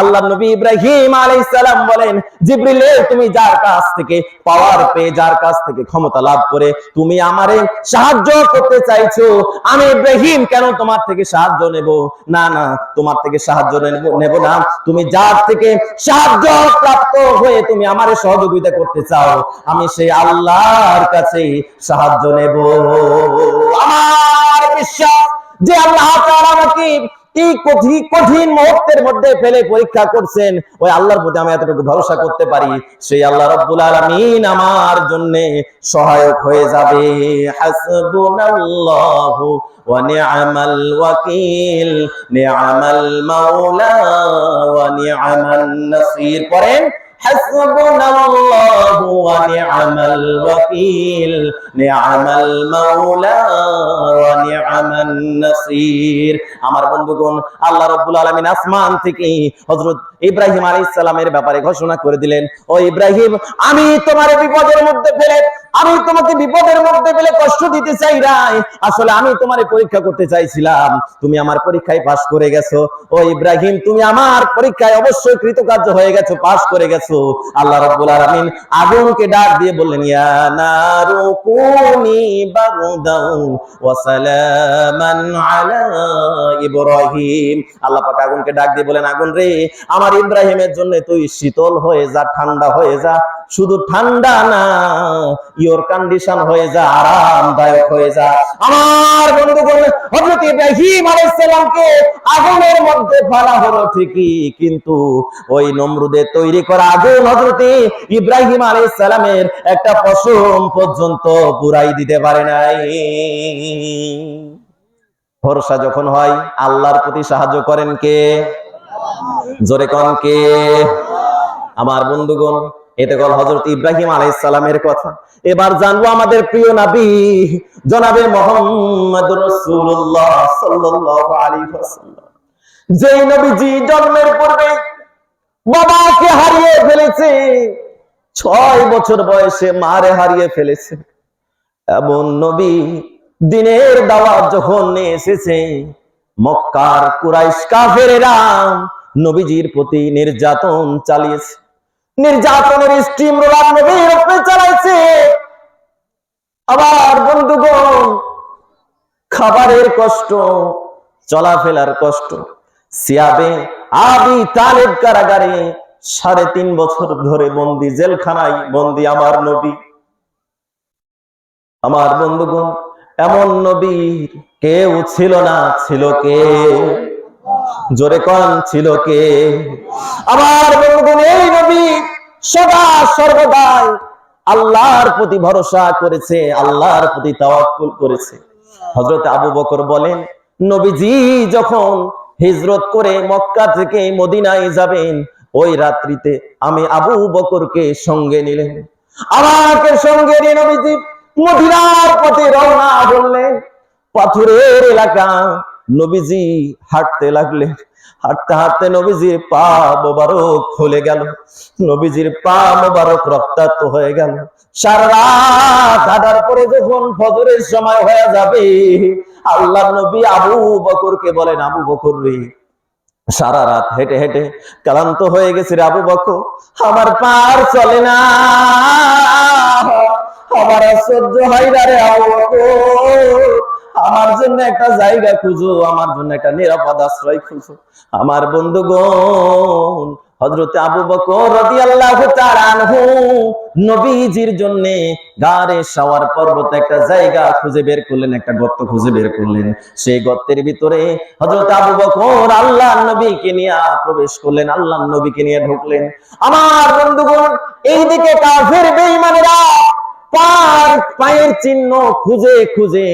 আল্লাহ নবী ইব্রাহিম আলাইহিস সালাম বলেন, জিবরিলে, তুমি যার কাছ থেকে পাওয়ার পেয়ে, যার কাছ থেকে ক্ষমতা লাভ করে তুমি আমারে সাহায্য করতে চাইছো, আমি ইব্রাহিম কেন তোমার থেকে সাহায্য নেব? না না, তোমার থেকে সাহায্য নেব না। তুমি যার থেকে সাহায্য প্রাপ্ত হয়ে তুমি আমারে সহযোগিতা করতে চাও, আমি সেই আল্লাহর কাছে সাহায্য নেব। আমার বিশ্বাস যে আল্লাহ তাআলা আমাকে এই কঠিন কঠিন মুহূর্তের মধ্যে ফেলে পরীক্ষা করছেন, ওই আল্লাহর প্রতি আমি এতটুকু ভরসা করতে পারি, সেই আল্লাহ রব্বুল আলামিন আমার জন্য সহায়ক হয়ে যাবে। হাসবুনাল্লাহু ওয়া নিআমাল ওয়াকিল, নিআমাল মাওলা ওয়া নিআমান নাসির। পড়েন حسبنا الله ونعم الوكيل نعم المولى ونعم النصير আমার বন্ধুগণ আল্লাহ রাব্বুল আলামিন আসমান থেকে হযরত ইব্রাহিম আলাইহিস সালামের ব্যাপারে ঘোষণা করে দিলেন ও ইব্রাহিম আমি তোমার বিপদের মধ্যে ফেলে আমি তোমাকে বিপদের মধ্যে ফেলে কষ্ট দিতে চাই নাই। আসলে আমি তোমার পরীক্ষা করতে চাইছিলাম। তুমি আমার পরীক্ষায় পাশ করে গেছো। ও ইব্রাহিম, তুমি আমার পরীক্ষায় অবশ্যই কৃতকার্য হয়ে গেছো, পাশ করে গেছো। আল্লাহ রাব্বুল আলামিন আগুনকে ডাক দিয়ে বললেন, ইয়া নারু কুনি বারদাও ওয়া সালামান আলা ইব্রাহিম। আল্লাহ পাক আগুনকে ডাক দিয়ে বলেন আগুন রে, আমার ইব্রাহিমের জন্য তুই শীতল হয়ে যা, ঠান্ডা হয়ে যা। শুধু ঠান্ডা না ইওর কন্ডিশন হয়ে যা, আরামদায়ক হয়ে যা। আমার বন্ধুগণ, হযরত ইব্রাহিম আলাইহিস সালামকে আগুনের মধ্যে ফেলা হলো ঠিকই, কিন্তু ওই নমরুদের তৈরি করা আগুন হযরত ইব্রাহিম আলাইহিস সালামের একটা পশম পর্যন্ত পুরাই দিতে পারে নাই। ভরসা যখন হয়, আল্লাহর প্রতি সাহায্য করেন কে? জোরে কন কে? আমার বন্ধুগণ এটা কল হজরত ইব্রাহিম আলাইহিস সালামের কথা। এবার জানব আমাদের প্রিয় নবী, জনাবে মোহাম্মদ রাসূলুল্লাহ সাল্লাল্লাহু আলাইহি ওয়াসাল্লাম। যেই নবীজি জন্মের পূর্বে বাবাকে হারিয়ে ফেলেছে, ছয় বছর বয়সে মারে হারিয়ে ফেলেছে। এমন নবী দিনের দাওয়াত যখন এসেছে, মক্কার কুরাইশ কাফেরেরা নবীজির প্রতি নির্যাতন চালিয়েছে। নির্যাতনের স্টিম রোলার নবীর উপরে চালাইছে। আবার বন্ধুগণ, খাবারের কষ্ট, চলাফেরার কষ্ট সিয়াবে আবি তালেব কারাগারে সাড়ে তিন বছর ধরে বন্দি জেলখানায় বন্দি আমার নবী। আমার বন্ধুগণ, এমন নবীর কেউ ছিল না, ছিল কে? জোরে কন, ছিল কে? আমার বন্ধুগণ নবী সদা সর্বদাই আল্লাহর প্রতি ভরসা করেছে, আল্লাহর প্রতি তাওয়াক্কুল করেছে। হযরত আবু বকর বলেন, নবীজি যখন হিজরত করে মক্কা থেকে মদিনায় যাবেন, ওই রাত্রিতে আমি আবু বকরকে সঙ্গে নিলেন। আমাকে সঙ্গে নিয়ে নবীজি মদিনার পথে রওনা বললেন। পাথরের এলাকা। নবীজি হাঁটতে লাগলেন। হাঁটতে হাঁটতে নবীজির পা মোবারক খুলে গেল। নবীজির পা মোবারক রক্তাক্ত হয়ে গেল। সারা রাত যখন ফজরের সময় হয়ে যাবে আল্লাহ নবী আবু বকরকে বলেন, আবু বকর রে, সারা রাত হেঁটে হেঁটে ক্লান্ত হয়ে গেছে রে আবু বকর। আমার পার চলে না। আমার সহ্য হয় না রে আবু বকর। আমার জন্য একটা জায়গা খুঁজো, আমার জন্য একটা নিরাপদ আশ্রয় খুঁজো। আমার বন্ধুগণ, হযরতে আবু বকর নবীজির জন্য গারে শাওয়ার পর্বত একটা জায়গা খুঁজে বের করলেন, একটা গর্ত খুঁজে বের করলেন। সেই গর্তের ভিতরে হযরত আবু বকর আল্লাহর নবীকে নিয়ে প্রবেশ করলেন, আল্লাহর নবীকে নিয়ে ঢুকলেন। আমার বন্ধুগণ, এইদিকে কাফের বেঈমানেরা পায়ের চিহ্ন খুঁজে খুঁজে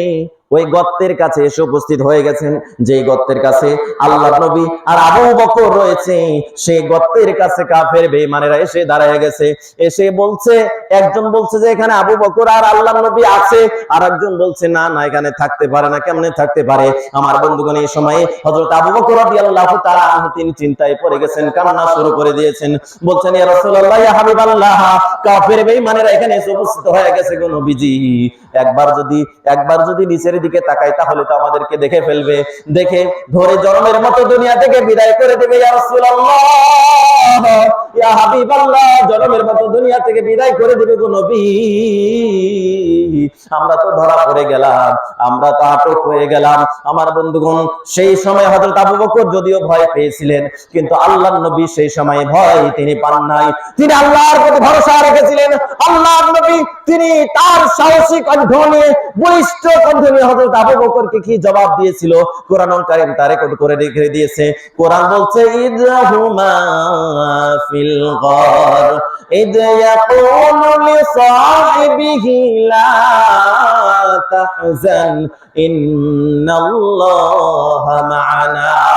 ওই গর্তের কাছে এসে উপস্থিত হয়ে গেছেন। যে গর্তের কাছে আল্লাহ নবী আর আবু বকর রয়েছে, সেই গর্তের কাছে কাফের বেঈমানেরা এসে দাঁড়ায় গেছে। এসে বলছে, একজন বলছে যে, এখানে আবু বকর আর আল্লাহ নবী আছে। আর একজন বলছে, না না, এখানে থাকতে পারে না, কেমনে থাকতে পারে? আমার বন্ধুগণ, এই সময়ে হযরত আবু বকর রাদিয়াল্লাহু তাআলা আনহু তিনি চিন্তায় পড়ে গেছেন, কান্না শুরু করে দিয়েছেন। বলছেন, ইয়া রাসূলুল্লাহ, ইয়া হাবিবাল্লাহ, কাফের বেঈমানেরা এখানে এসে উপস্থিত হয়ে গেছে গো নবীজি। একবার যদি একবার যদি নিচের দিকে তাকাই, তাহলে তো আমাদেরকে দেখে ফেলবে। দেখে ধরে জন্মের মতো দুনিয়া থেকে বিদায় করে দেবে জনমের মতো দুনিয়া থেকে বিদায় করে দিবে গো নবী। আমরা তো ধরা পড়ে গেলাম, আমরা তো আটক হয়ে গেলাম। আমার বন্ধুগণ, সেই সময় হযরত আবু বকর যদিও ভয় পেয়েছিলেন, কিন্তু আল্লাহর নবী সেই সময় ভয় তিনি পান নাই। তিনি আল্লাহর প্রতি ভরসা রেখেছিলেন। আল্লাহর নবী তিনি তার সাহসী কণ্ঠ নিয়ে বলিষ্ঠ কণ্ঠ নিয়ে হযরত আবু বকরকে কি জবাব দিয়েছিল কোরআন কারীম তা রেকর্ড করে রেখে দিয়েছে কোরআন বলছে ইদহুমা ফিল গার إذ يقول لصاحبه لا تحزن إن الله معنا আমার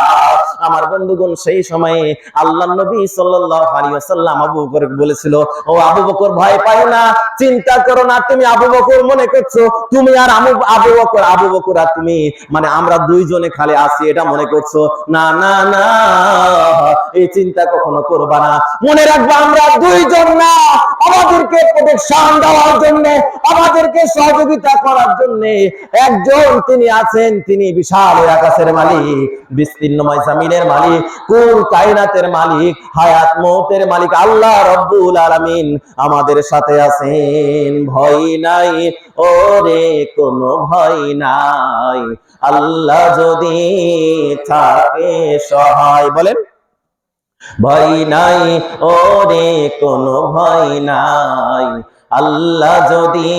বন্ধুগণ, সেই সময়ে আল্লাহ নবী সাল্লাল্লাহু আবু বকর বলেছিল, ও আবু বকর, ভয় পাও না, চিন্তা করো না, তুমি আবু বকর মনে করছ, তুমি আর আমি আবু বকর আবু বকর আর তুমি মানে আমরা দুইজনে খালি আছি, এটা মনে করছ? না না না, এই চিন্তা কখনো করবা না। মনে রাখবা, আমরা দুইজন আমাদেরকে প্রোটেকশন দেওয়ার জন্য, আমাদেরকে সহযোগিতা করার জন্য একজন তিনি আছেন, তিনি বিশাল আকাশের মালিক বিস্তীর্ণময় জামিনের মালিক, কুল কায়নাতের মালিক, হায়াত মৌতের মালিক, আল্লাহ রব্বুল আলামিন আমাদের সাথে আছেন। ভয় নাই, ওরে কোনো ভয় নাই। আল্লাহ যদি থাকে সহায়, বলেন? ভয় নাই, ওরে কোনো ভয় নাই। আল্লাহ যদি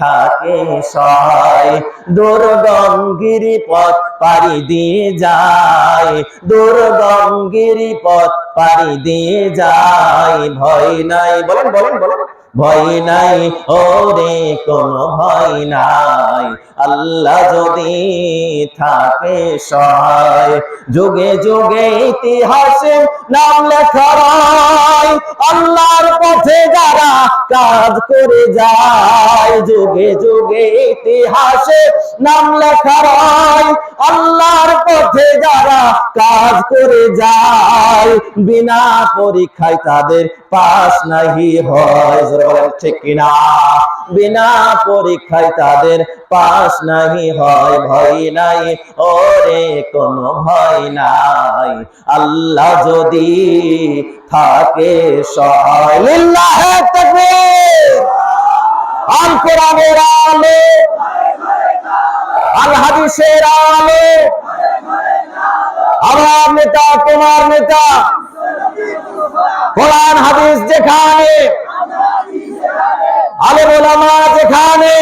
থাকে সহায় দুর্গম গিরিপথ পাড়ি দিয়ে যায় দুর্গম গিরিপথ পাড়ি দিয়ে যায়। ভয় নাই, বলেন বলেন বলেন। ভয় নাই, ওরে, কোন ভয় নাই। আল্লাহ যদি থাকে সহায়, যুগে যুগে ইতিহাসে নাম লেখা আল্লাহর পথে যারা কাজ করে যায়। যুগে যুগে ইতিহাসে নাম লেখা আল্লাহর পথে যারা কাজ করে যায়, বিনা পরীক্ষায় তাদের পাস নাহি হয়। ঠিক কিনা? বিনা পরীক্ষায় তাদের পাস নাহি হয়। ভয় নাই, ওরে, কোনো ভয় নাই। আল্লাহ যদি থাকে সহায়। লিল্লাহে তাকবীর। আমার নেতা, তোমার নেতা। কোরআন, হাদিস যেখানে আলে ওলামা যেখানে,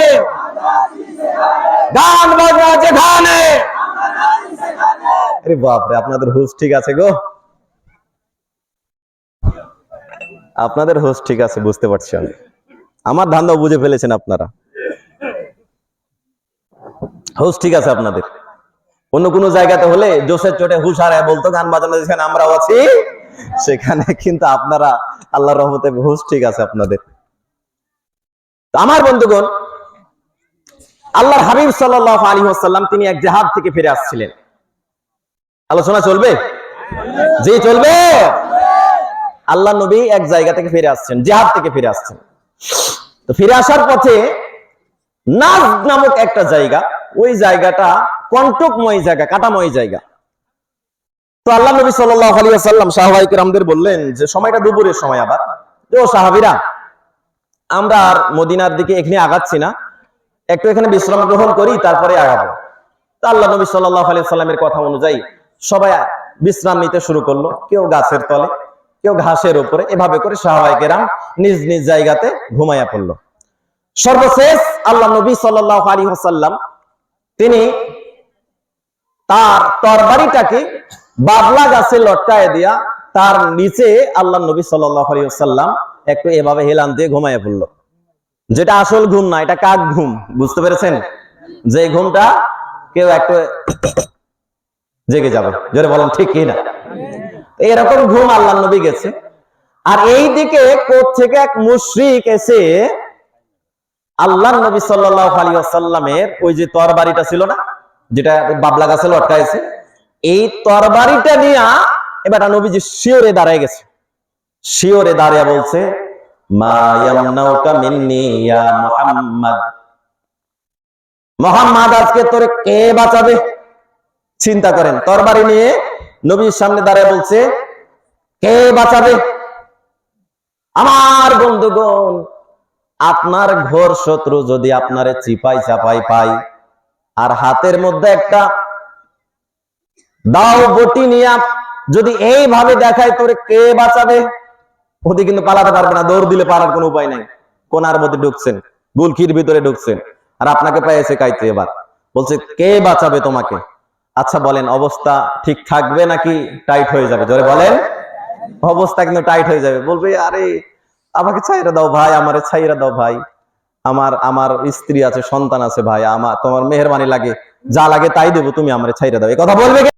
গান বাজনা যেখানে। আরে বাপরে, আপনাদের হুশ ঠিক আছে গো? আপনাদের হোস ঠিক আছে, বুঝতে পারছি আমি। আমার ধান্দা বুঝে ফেলেছেন আপনারা। হোস ঠিক আছে আপনাদের। অন্য কোনো জায়গাতে হলে জোশের চোটে হুশ হারায় বলতো, গান বাজানো যেখানে আমরাও আছি, সেখানে কিন্তু আপনারা আল্লাহ রহমতে হুশ ঠিক আছে আপনাদের। আমার বন্ধুগণ, আল্লাহর হাবিব সাল্লাহ আলী আসাল্লাম তিনি এক জাহাজ থেকে ফিরে আসছিলেন। আলোচনা চলবে? জি, চলবে। আল্লাহ নবী এক জায়গা থেকে ফিরে আসছেন, জেহাদ থেকে ফিরে আসছেন। তো ফিরে আসার পথে নাজ নামক একটা জায়গা, ওই জায়গাটা কণ্টকময় জায়গা, কাটাময় জায়গা। তো আল্লাহ নবী সাল্লাহ আলী আসাল্লাম বললেন যে, সময়টা দুপুরের সময় আবার। ও সাহাবিরা, আমরা আর মদিনার দিকে এখানে আগাচ্ছি না, একটু এখানে বিশ্রাম গ্রহণ করি, তারপরে আগাবো। তা আল্লাহ নবী সাল্লাহ আলি সাল্লামের কথা অনুযায়ী সবাই বিশ্রাম নিতে শুরু করল, কেউ গাছের তলে কেউ ঘাসের উপরে এভাবে করে সাহাবাইকেরাম নিজ নিজ জায়গাতে ঘুমাইয়া পড়ল। সর্বশেষ আল্লাহ নবী সাল্লাহ আলী হাসাল্লাম তিনি তার তরবারিটাকে বাবলা গাছে লটকায় দিয়া তার নিচে আল্লাহ নবী সাল্লাহ আলী হাসাল্লাম একটু এভাবে হেলান দিয়ে ঘুমাইয়া পড়ল। যেটা আসল ঘুম না, এটা কাক ঘুম, বুঝতে পেরেছেন? যে ঘুমটা কেউ একটু জেগে যাবে। জোরে বলেন, ঠিক কি না এরকম ঘুম আল্লাহ নবী গেছে। আর এই দিকে কোথ থেকে এক মুশরিক এসে আল্লাহ নবী সাল্লাহ ওই যে তরবারিটা ছিল না, যেটা বাবলা গাছে লটকাইছে, এই তরবারিটা নিয়ে এবার নবীজি শিওরে দাঁড়ায় গেছে। শিওরে দাঁড়িয়ে বলছে মোহাম্মদ, আজকে তোরে কে বাঁচাবে? চিন্তা করেন, তরবারি নিয়ে নবীর সামনে দাঁড়ায় বলছে, কে বাঁচাবে? আমার বন্ধুগণ, আপনার ঘোর শত্রু যদি আপনারে চিপাই চাপাই পাই আর হাতের মধ্যে একটা দাও বটি নিয়ে যদি এইভাবে দেখায় তোরে কে বাঁচাবে? ওদি কিন্তু পালাতে পারবে না, দৌড় দিলে পালার কোনো উপায় নাই। কোনার মধ্যে ঢুকছেন গুলকির ভিতরে ঢুকছেন, আর আপনাকে পেয়েছে কাইতে এবার। বলছে, কে বাঁচাবে তোমাকে? আচ্ছা বলেন, অবস্থা ঠিক থাকবে নাকি টাইট হয়ে যাবে? জোরে বলেন। অবস্থা কিন্তু টাইট হয়ে যাবে। বলবে, আরে, আমাকে ছাইরা দাও ভাই, আমার ছাইরা দাও ভাই। আমার আমার স্ত্রী আছে, সন্তান আছে ভাই আমার তোমার মেহরবানি লাগে, যা লাগে তাই দেবো, তুমি আমার ছাইরা দাও। এই কথা বলবে